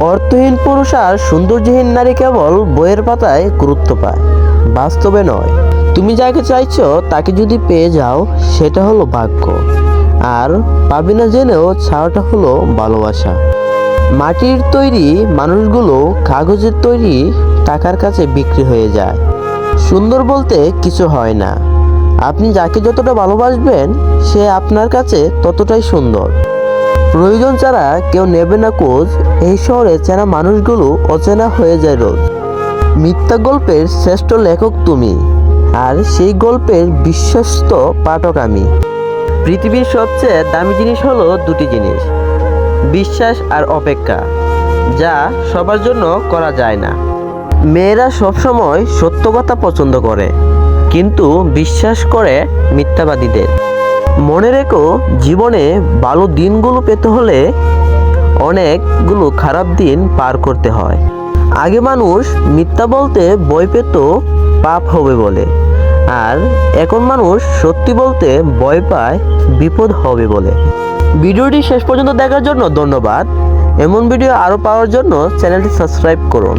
অর্থহীন পুরুষ আর সৌন্দর্যহীন নারী কেবল বইয়ের পাতায় গুরুত্ব পায়। বাস্তবে নয়। তুমি যাকে চাইছ, তাকে যদি পেয়ে যাও, সেটা হলো ভাগ্য। আর পাবি না জেনেও ছাড়াটা হলো ভালোবাসা। মাটির তৈরি মানুষগুলো কাগজের তৈরি টাকার কাছে বিক্রি হয়ে যায়। সুন্দর বলতে কিছু হয় না। আপনি যাকে যতটা ভালোবাসবেন, সে আপনার কাছে ততটাই সুন্দর। প্রয়োজন ছাড়া কেউ নেবে না কোচ এই শহরে চেনা মানুষগুলো অচেনা হয়ে যায় রোজ। মিথ্যা গল্পের শ্রেষ্ঠ লেখক তুমি, আর সেই গল্পের বিশ্বস্ত পাঠক আমি। পৃথিবীর সবচেয়ে দামি জিনিস হলো দুটি জিনিস, বিশ্বাস আর অপেক্ষা, যা সবার জন্য করা যায় না। মেয়েরা সবসময় সত্য কথা পছন্দ করে, কিন্তু বিশ্বাস করে মিথ্যাবাদীদের। মনে রেখো, জীবনে ভালো দিনগুলো পেতে হলে অনেকগুলো খারাপ দিন পার করতে হয়। আগে মানুষ মিথ্যা বলতে ভয় পেত, পাপ হবে বলে। আর এখন মানুষ সত্যি বলতে ভয় পায়, বিপদ হবে বলে। ভিডিওটি শেষ পর্যন্ত দেখার জন্য ধন্যবাদ। এমন ভিডিও আরও পাওয়ার জন্য চ্যানেলটি সাবস্ক্রাইব করুন।